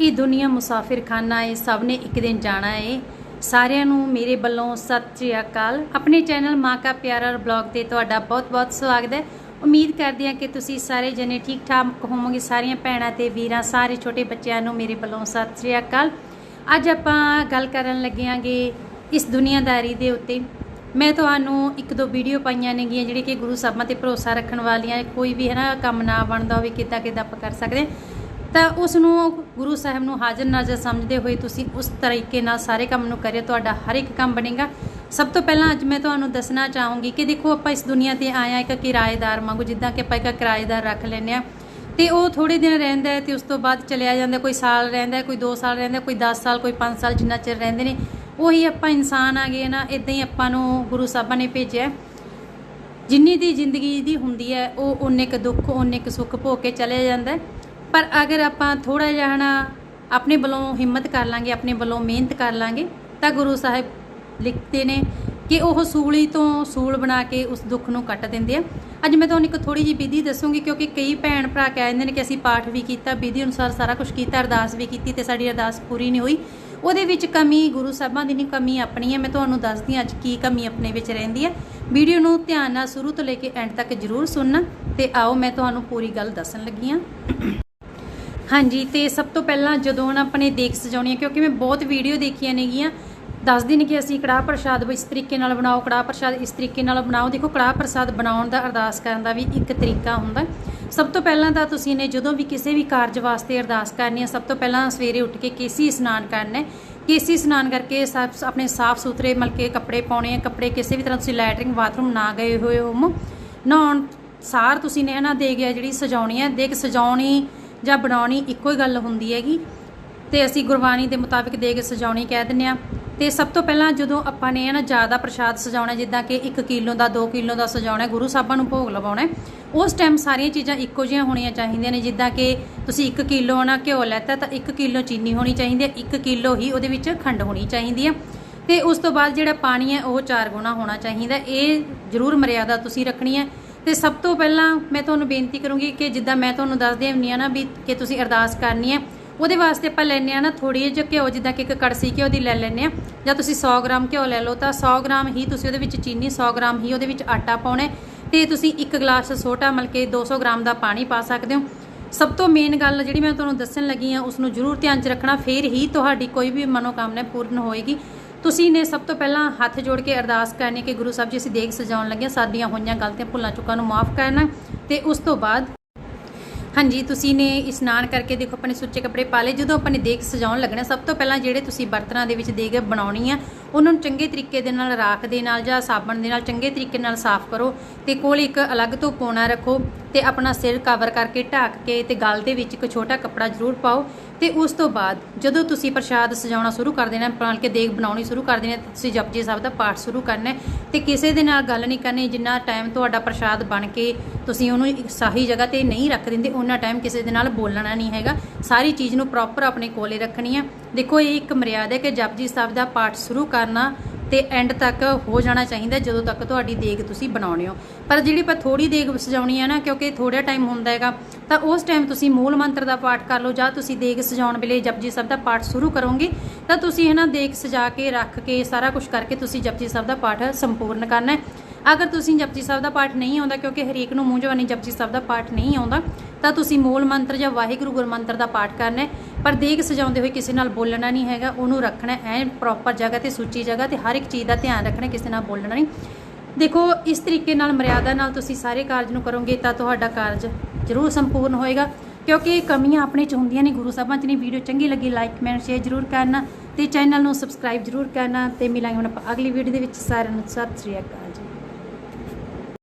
ਇਹ ਦੁਨੀਆ ਮੁਸਾਫਿਰਖਾਨਾ ਏ ਸਭ ਨੇ ਇੱਕ ਦਿਨ ਜਾਣਾ ਏ ਸਾਰਿਆਂ ਨੂੰ ਮੇਰੇ ਵੱਲੋਂ ਸਤਿ ਸ੍ਰੀ ਅਕਾਲ। ਆਪਣੇ ਚੈਨਲ ਮਾਂ ਕਾ ਪਿਆਰਾ ਬਲੌਗ ਤੇ ਤੁਹਾਡਾ ਬਹੁਤ-ਬਹੁਤ ਸਵਾਗਤ ਹੈ। ਉਮੀਦ ਕਰਦੀ ਹਾਂ ਕਿ ਤੁਸੀਂ ਸਾਰੇ ਜਣੇ ਠੀਕ ਠਾਕ ਹੋਵੋਗੇ। ਸਾਰੀਆਂ ਭੈਣਾਂ ਤੇ ਵੀਰਾਂ, ਸਾਰੇ ਛੋਟੇ ਬੱਚਿਆਂ ਨੂੰ ਮੇਰੇ ਵੱਲੋਂ ਸਤਿ ਸ੍ਰੀ ਅਕਾਲ। ਅੱਜ ਆਪਾਂ ਗੱਲ ਕਰਨ ਲੱਗਿਆਂਗੇ ਇਸ ਦੁਨੀਆਦਾਰੀ ਦੇ ਉੱਤੇ। ਮੈਂ ਤੁਹਾਨੂੰ ਇੱਕ ਦੋ ਵੀਡੀਓ ਪਾਈਆਂ ਨੇਗੀਆਂ ਜਿਹੜੇ ਕਿ ਗੁਰੂ ਸਾਹਿਬਾਂ ਤੇ ਭਰੋਸਾ ਰੱਖਣ ਵਾਲੀਆਂ ਕੋਈ ਵੀ ਹੈ ਨਾ ਕੰਮ ਨਾ ਬਣਦਾ ਹੋਵੇ ਕਿੱਦਾਂ ਕਿੱਦਾਂ ਆਪਾਂ ਕਰ ਸਕਦੇ ਹਾਂ। ਤਾਂ ਉਸ ਨੂੰ ਗੁਰੂ ਸਾਹਿਬ ਨੂੰ ਹਾਜ਼ਰ ਨਾਜ਼ਰ ਸਮਝਦੇ ਹੋਏ ਤੁਸੀਂ ਉਸ ਤਰੀਕੇ ਨਾਲ ਸਾਰੇ ਕੰਮ ਨੂੰ ਕਰਿਓ, ਤੁਹਾਡਾ ਹਰ ਇੱਕ ਕੰਮ ਬਣੇਗਾ। ਸਭ ਤੋਂ ਪਹਿਲਾਂ ਅੱਜ ਮੈਂ ਤੁਹਾਨੂੰ ਦੱਸਣਾ ਚਾਹੂੰਗੀ ਕਿ ਦੇਖੋ, ਆਪਾਂ ਇਸ ਦੁਨੀਆ ਤੇ ਆਇਆ ਇੱਕ ਕਿਰਾਏਦਾਰ ਵਾਂਗੂ, ਜਿੱਦਾਂ ਕਿ ਆਪਾਂ ਇੱਕ ਕਿਰਾਏਦਾਰ ਰੱਖ ਲੈਂਦੇ ਆ ਤੇ ਉਹ ਥੋੜੇ ਦਿਨ ਰਹਿੰਦਾ ਹੈ ਤੇ ਉਸ ਤੋਂ ਬਾਅਦ ਚਲਿਆ ਜਾਂਦਾ, ਕੋਈ ਸਾਲ ਰਹਿੰਦਾ ਕੋਈ 2 ਸਾਲ ਰਹਿੰਦਾ ਕੋਈ 10 ਸਾਲ, ਕੋਈ 5 ਸਾਲ ਜਿੰਨਾ ਚਿਰ ਰਹਿੰਦੇ ਨੇ। ਉਹੀ ਆਪਾਂ ਇਨਸਾਨ ਆ ਗਏ ਨਾ ਇਦਾਂ ਹੀ ਆਪਾਂ ਨੂੰ ਗੁਰੂ ਸਾਹਿਬਾਂ ਨੇ ਭੇਜਿਆ। ਜਿੰਨੀ ਦੀ ਜ਼ਿੰਦਗੀ ਦੀ ਹੁੰਦੀ ਹੈ, ਉਹ ਓਨੇ ਕੁ ਦੁੱਖ, ਓਨੇ ਕੁ ਸੁੱਖ ਭੋਗ ਕੇ ਚਲਿਆ ਜਾਂਦਾ ਪਰ ਅਗਰ ਆਪਾਂ ਥੋੜਾ ਜਿਹਾ ਨਾ ਆਪਣੇ ਵੱਲੋਂ ਹਿੰਮਤ ਕਰ ਲਾਂਗੇ, ਆਪਣੇ ਵੱਲੋਂ ਮਿਹਨਤ ਕਰ ਲਾਂਗੇ, ਤਾਂ ਗੁਰੂ ਸਾਹਿਬ ਲਿਖਦੇ ਨੇ ਕਿ ਉਹ ਸੂਲੀ ਤੋਂ ਸੂਲ ਬਣਾ ਕੇ ਉਸ ਦੁੱਖ ਨੂੰ ਕੱਟ ਦਿੰਦੇ ਆ। ਅੱਜ ਮੈਂ ਤੁਹਾਨੂੰ ਇੱਕ ਥੋੜੀ ਜਿਹੀ ਵਿਧੀ ਦੱਸੂਗੀ, ਕਿਉਂਕਿ ਕਈ ਭੈਣ ਭਰਾ ਕਹਿ ਦਿੰਦੇ ਨੇ ਕਿ ਅਸੀਂ ਪਾਠ ਵੀ ਕੀਤਾ, ਵਿਧੀ ਅਨੁਸਾਰ ਸਾਰਾ ਕੁਝ ਕੀਤਾ, ਅਰਦਾਸ ਵੀ ਕੀਤੀ ਤੇ ਸਾਡੀ ਅਰਦਾਸ ਪੂਰੀ ਨਹੀਂ ਹੋਈ। ਉਹਦੇ ਵਿੱਚ ਕਮੀ ਗੁਰੂ ਸਾਹਿਬਾਂ ਦੀ ਨਹੀਂ, ਕਮੀ ਆਪਣੀ ਹੈ ਮੈਂ ਤੁਹਾਨੂੰ ਦੱਸਦੀ ਹਾਂ ਅੱਜ ਕੀ ਕਮੀ ਆਪਣੇ ਵਿੱਚ ਰਹਿੰਦੀ ਹੈ ਵੀਡੀਓ ਨੂੰ ਧਿਆਨ ਨਾਲ ਸ਼ੁਰੂ ਤੋਂ ਲੈ ਕੇ ਐਂਡ ਤੱਕ ਜਰੂਰ ਸੁਣਨਾ ਤੇ ਆਓ ਮੈਂ ਤੁਹਾਨੂੰ ਪੂਰੀ ਗੱਲ ਦੱਸਣ ਲੱਗੀ ਹਾਂ। ਹਾਂਜੀ, ਤੇ ਸਭ ਤੋਂ ਪਹਿਲਾਂ ਜਦੋਂ ਨਾ ਆਪਣੇ ਦੇਖ ਸਜਾਉਣੀ ਹੈ, ਕਿਉਂਕਿ ਮੈਂ ਬਹੁਤ ਵੀਡੀਓ ਦੇਖੀਆਂ ਨੇਗੀਆਂ, ਦੱਸਦੇ ਨੇ ਕਿ ਅਸੀਂ ਕੜਾਹ ਪ੍ਰਸ਼ਾਦ ਇਸ ਤਰੀਕੇ ਨਾਲ ਬਣਾਓ, ਕੜਾਹ ਪ੍ਰਸ਼ਾਦ ਇਸ ਤਰੀਕੇ ਨਾਲ ਬਣਾਓ। ਦੇਖੋ, ਕੜਾਹ ਪ੍ਰਸ਼ਾਦ ਬਣਾਉਣ ਦਾ ਅਰਦਾਸ ਕਰਨ ਦਾ ਵੀ ਇੱਕ ਤਰੀਕਾ ਹੁੰਦਾ। ਸਭ ਤੋਂ ਪਹਿਲਾਂ ਤਾਂ ਤੁਸੀਂ ਨੇ ਜਦੋਂ ਵੀ ਕਿਸੇ ਵੀ ਕਾਰਜ ਵਾਸਤੇ ਅਰਦਾਸ ਕਰਨੀ ਹੈ, ਸਭ ਤੋਂ ਪਹਿਲਾਂ ਸਵੇਰੇ ਉੱਠ ਕੇ ਕੇਸੀ ਇਸ਼ਨਾਨ ਕਰਨਾ ਹੈ। ਕੇਸੀ ਇਸ਼ਨਾਨ ਕਰਕੇ ਸਭ ਆਪਣੇ ਸਾਫ਼ ਸੁਥਰੇ ਮਲ ਕੇ ਕੱਪੜੇ ਪਾਉਣੇ ਆ ਕੱਪੜੇ ਕਿਸੇ ਵੀ ਤਰ੍ਹਾਂ ਤੁਸੀਂ ਲੈਟਰਿੰਗ ਬਾਥਰੂਮ ਨਾ ਗਏ ਹੋਏ ਹੋ ਨਹਾਉਣ, ਸਾਰ ਤੁਸੀਂ ਨੇ ਇਹਨਾਂ ਦੇ ਗਿਆ ਜਿਹੜੀ ਸਜਾਉਣੀ ਹੈ, ਦੇਖ ਸਜਾਉਣੀ ਜਾਂ ਬਣਾਉਣੀ ਇੱਕੋ ਹੀ ਗੱਲ ਹੁੰਦੀ ਹੈਗੀ। ਤੇ ਅਸੀਂ ਗੁਰਬਾਣੀ ਦੇ ਮੁਤਾਬਿਕ ਦੇ ਕੇ ਸਜਾਉਣੀ ਕਹਿ ਦਿੰਦੇ ਆ ਤੇ ਸਭ ਤੋਂ ਪਹਿਲਾਂ ਜਦੋਂ ਆਪਾਂ ਨੇ ਨਾ ਜ਼ਿਆਦਾ ਪ੍ਰਸ਼ਾਦ ਸਜਾਉਣਾ, ਜਿੱਦਾਂ ਕਿ 1 ਕਿਲੋ ਦਾ 2 ਕਿਲੋ ਦਾ ਸਜਾਉਣਾ, ਗੁਰੂ ਸਾਹਿਬਾਂ ਨੂੰ ਭੋਗ ਲਵਾਉਣਾ, ਉਸ ਟਾਈਮ ਸਾਰੀਆਂ ਚੀਜ਼ਾਂ ਇੱਕੋ ਜਿਹੀਆਂ ਹੋਣੀਆਂ ਚਾਹੀਦੀਆਂ ਨੇ। ਜਿੱਦਾਂ ਕਿ ਤੁਸੀਂ 1 ਕਿਲੋ ਨਾ ਘਿਓ ਲੈਤਾ ਤਾਂ 1 ਕਿਲੋ ਚੀਨੀ ਹੋਣੀ ਚਾਹੀਦੀ ਹੈ 1 ਕਿਲੋ ਹੀ ਉਹਦੇ ਵਿੱਚ ਖੰਡ ਹੋਣੀ ਚਾਹੀਦੀ ਹੈ। ਤੇ ਉਸ ਤੋਂ ਬਾਅਦ ਜਿਹੜਾ ਪਾਣੀ ਹੈ ਉਹ 4 ਗੁਣਾ ਹੋਣਾ ਚਾਹੀਦਾ। ਇਹ ਜ਼ਰੂਰ ਮਰਿਆਦਾ ਤੁਸੀਂ ਰੱਖਣੀ ਹੈ। ਤੇ ਸਭ ਤੋਂ ਪਹਿਲਾਂ ਮੈਂ ਤੁਹਾਨੂੰ ਬੇਨਤੀ ਕਰੂੰਗੀ ਕਿ ਜਿੱਦਾਂ ਮੈਂ ਤੁਹਾਨੂੰ ਦੱਸਦੀ ਹੁੰਦੀ ਆ ਨਾ ਵੀ ਕਿ ਤੁਸੀਂ ਅਰਦਾਸ ਕਰਨੀ ਹੈ, ਉਹਦੇ ਵਾਸਤੇ ਆਪਾਂ ਲੈਣੇ ਆ ਨਾ ਥੋੜੀ ਜਿਹੀ ਘਿਓ, ਜਿੱਦਾਂ ਕਿ ਇੱਕ ਕੜਸੀ ਘਿਓ ਦੀ ਲੈ ਲੈਣੇ ਆ ਜਾਂ ਤੁਸੀਂ 100 ਗ੍ਰਾਮ ਘਿਓ ਲੈ ਲਓ, ਤਾਂ 100 ਗ੍ਰਾਮ ਹੀ ਤੁਸੀਂ ਉਹਦੇ ਵਿੱਚ ਚੀਨੀ 100 ਗ੍ਰਾਮ ਹੀ ਉਹਦੇ ਵਿੱਚ ਆਟਾ ਪਾਉਣਾ ਹੈ ਤੇ ਤੁਸੀਂ ਇੱਕ ਗਲਾਸ ਛੋਟਾ ਮਲ ਕੇ 200 ਗ੍ਰਾਮ ਦਾ ਪਾਣੀ ਪਾ ਸਕਦੇ ਹੋ। ਸਭ ਤੋਂ ਮੇਨ ਗੱਲ ਜਿਹੜੀ ਮੈਂ ਤੁਹਾਨੂੰ ਦੱਸਣ ਲੱਗੀ ਆ ਉਸ ਨੂੰ ਜ਼ਰੂਰ ਧਿਆਨ 'ਚ ਰੱਖਣਾ, ਫੇਰ ਹੀ ਤੁਹਾਡੀ ਕੋਈ ਵੀ ਮਨੋਕਾਮਨਾ ਪੂਰਨ ਹੋਏਗੀ। ਤੁਸੀਂ ਨੇ ਸਭ ਤੋਂ ਪਹਿਲਾਂ ਹੱਥ ਜੋੜ ਕੇ ਅਰਦਾਸ ਕਰਨੀ ਕਿ ਗੁਰੂ ਸਾਹਿਬ ਜੀ, ਅਸੀਂ ਦੇਗ ਸਜਾਉਣ ਲੱਗੇ ਸਾਡੀਆਂ ਹੋਈਆਂ ਗਲਤੀਆਂ ਭੁੱਲਾਂ ਚੁੱਕਾਂ ਨੂੰ ਮਾਫ ਕਰਨਾ। ਤੇ ਉਸ ਤੋਂ ਬਾਅਦ, ਹਾਂਜੀ, ਤੁਸੀਂ ਨੇ ਇਸ਼ਨਾਨ ਕਰਕੇ ਦੇਖੋ, ਆਪਣੇ ਸੁੱਚੇ ਕੱਪੜੇ ਪਾ ਲਏ। ਜਦੋਂ ਆਪਾਂ ਨੇ ਦੇਗ ਸਜਾਉਣ ਲੱਗਣਾ, ਸਭ ਤੋਂ ਪਹਿਲਾਂ ਜਿਹੜੇ ਤੁਸੀਂ ਬਰਤਨਾਂ ਦੇ ਵਿੱਚ ਦੇਗ ਬਣਾਉਣੀ ਆ ਉਹਨਾਂ ਨੂੰ ਚੰਗੇ ਤਰੀਕੇ ਦੇ ਨਾਲ ਰਾਖ ਦੇ ਨਾਲ ਜਾਂ ਸਾਬਣ ਦੇ ਨਾਲ ਚੰਗੇ ਤਰੀਕੇ ਨਾਲ ਸਾਫ਼ ਕਰੋ ਤੇ ਕੋਲ ਇੱਕ ਅਲੱਗ ਤੋਂ ਪੋਣਾ ਰੱਖੋ ਤੇ ਆਪਣਾ ਸਿਰ ਕਵਰ ਕਰਕੇ ਢੱਕ ਕੇ ਤੇ ਗਲ ਦੇ ਵਿੱਚ ਇੱਕ ਛੋਟਾ ਕੱਪੜਾ ਜ਼ਰੂਰ ਪਾਓ ਤੇ ਉਸ ਤੋਂ ਬਾਅਦ ਜਦੋਂ ਤੁਸੀਂ ਪ੍ਰਸ਼ਾਦ ਸਜਾਉਣਾ ਸ਼ੁਰੂ ਕਰ ਦੇਣਾ, ਬਣ ਕੇ ਦੇਗ ਬਣਾਉਣੀ ਸ਼ੁਰੂ ਕਰ ਦੇਣਾ ਤਾਂ ਤੁਸੀਂ ਜਪਜੀ ਸਾਹਿਬ ਦਾ ਪਾਠ ਸ਼ੁਰੂ ਕਰਨਾ ਹੈ ਤੇ ਕਿਸੇ ਦੇ ਨਾਲ ਗੱਲ ਨਹੀਂ ਕਰਨੀ, ਜਿੰਨਾ ਟਾਈਮ ਤੁਹਾਡਾ ਪ੍ਰਸ਼ਾਦ ਬਣ ਕੇ ਤੁਸੀਂ ਉਹਨੂੰ ਇੱਕ ਸਹੀ ਜਗ੍ਹਾ ਤੇ ਨਹੀਂ ਰੱਖ ਦਿੰਦੇ ਉਹਨਾਂ ਟਾਈਮ ਕਿਸੇ ਦੇ ਨਾਲ ਬੋਲਣਾ ਨਹੀਂ ਹੈਗਾ। ਸਾਰੀ ਚੀਜ਼ ਨੂੰ ਪ੍ਰੋਪਰ ਆਪਣੇ ਕੋਲੇ ਰੱਖਣੀ ਹੈ। ਦੇਖੋ, ਇਹ ਇੱਕ ਮਰਿਆਦਾ ਹੈ ਕਿ ਜਪਜੀ ਸਾਹਿਬ ਦਾ ਪਾਠ ਸ਼ੁਰੂ ਕਰਨਾ ਤੇ ਐਂਡ ਤੱਕ ਹੋ ਜਾਣਾ ਚਾਹੀਦਾ ਜਦੋਂ ਤੱਕ ਤੁਹਾਡੀ ਦੇਗ ਤੁਸੀਂ ਬਣਾਉਣੇ ਹੋ। ਪਰ ਜਿਹੜੀ ਆਪਾਂ ਥੋੜੀ ਦੇਗ ਸਜਾਉਣੀ ਹੈ ਨਾ, ਕਿਉਂਕਿ ਥੋੜਾ ਟਾਈਮ ਹੁੰਦਾ ਹੈਗਾ, ਤਾਂ ਉਸ ਟਾਈਮ ਤੁਸੀਂ ਮੂਲ ਮੰਤਰ ਦਾ ਪਾਠ ਕਰ ਲਓ ਜਾਂ ਤੁਸੀਂ ਦੇਗ ਸਜਾਉਣ ਵੇਲੇ ਜਪਜੀ ਸਾਹਿਬ ਦਾ ਪਾਠ ਸ਼ੁਰੂ ਕਰੋਗੇ, ਤਾਂ ਤੁਸੀਂ ਇਹਨਾਂ ਦੇਗ ਸਜਾ ਕੇ, ਰੱਖ ਕੇ, ਸਾਰਾ ਕੁਝ ਕਰਕੇ ਤੁਸੀਂ ਜਪਜੀ ਸਾਹਿਬ ਦਾ ਪਾਠ ਸੰਪੂਰਨ ਕਰਨਾ ਹੈ। ਅਗਰ ਤੁਸੀਂ ਜਪਜੀ ਸਾਹਿਬ ਦਾ ਪਾਠ ਨਹੀਂ ਆਉਂਦਾ, ਕਿਉਂਕਿ ਹਰੇਕ ਨੂੰ ਮੂੰਹ ਜਵਾਨੀ ਜਪਜੀ ਸਾਹਿਬ ਦਾ ਪਾਠ ਨਹੀਂ ਆਉਂਦਾ, ਤਾਂ ਤੁਸੀਂ ਮੂਲ ਮੰਤਰ ਜਾਂ ਵਾਹਿਗੁਰੂ ਗੁਰਮੰਤਰ ਦਾ ਪਾਠ ਕਰਨਾ ਪਰ ਦੇਖ ਸਜਾਉਂਦੇ ਹੋਏ ਕਿਸੇ ਨਾਲ ਬੋਲਣਾ ਨਹੀਂ ਹੈਗਾ, ਉਹਨੂੰ ਰੱਖਣਾ ਐ ਪ੍ਰੋਪਰ ਜਗ੍ਹਾ ਤੇ ਸੁੱਚੀ ਜਗ੍ਹਾ ਤੇ ਹਰ ਇੱਕ ਚੀਜ਼ ਦਾ ਧਿਆਨ ਰੱਖਣਾ, ਕਿਸੇ ਨਾਲ ਬੋਲਣਾ ਨਹੀਂ। ਦੇਖੋ, ਇਸ ਤਰੀਕੇ ਨਾਲ, ਮਰਿਆਦਾ ਨਾਲ ਤੁਸੀਂ ਸਾਰੇ ਕਾਰਜ ਨੂੰ ਕਰੋਗੇ, ਤਾਂ ਤੁਹਾਡਾ ਕਾਰਜ ਜ਼ਰੂਰ ਸੰਪੂਰਨ ਹੋਏਗਾ। ਕਿਉਂਕਿ ਕਮੀਆਂ ਆਪਣੇ ਚ ਹੁੰਦੀਆਂ ਨੇ ਗੁਰੂ ਸਾਹਿਬਾਂ ਚ ਨੇ ਵੀਡੀਓ ਚੰਗੀ ਲੱਗੀ ਲਾਈਕ ਕਮੈਂਟ ਸ਼ੇਅਰ ਜ਼ਰੂਰ ਕਰਨਾ ਤੇ ਚੈਨਲ ਨੂੰ ਸਬਸਕ੍ਰਾਈਬ ਜ਼ਰੂਰ ਕਰਨਾ। ਤੇ ਮਿਲਾਂਗੇ ਹੁਣ ਆਪਾਂ ਅਗਲੀ ਵੀਡੀਓ ਦੇ ਵਿੱਚ। ਸਾਰਿਆਂ ਨੂੰ ਸਤਿ ਸ੍ਰੀ ਅਕਾਲ।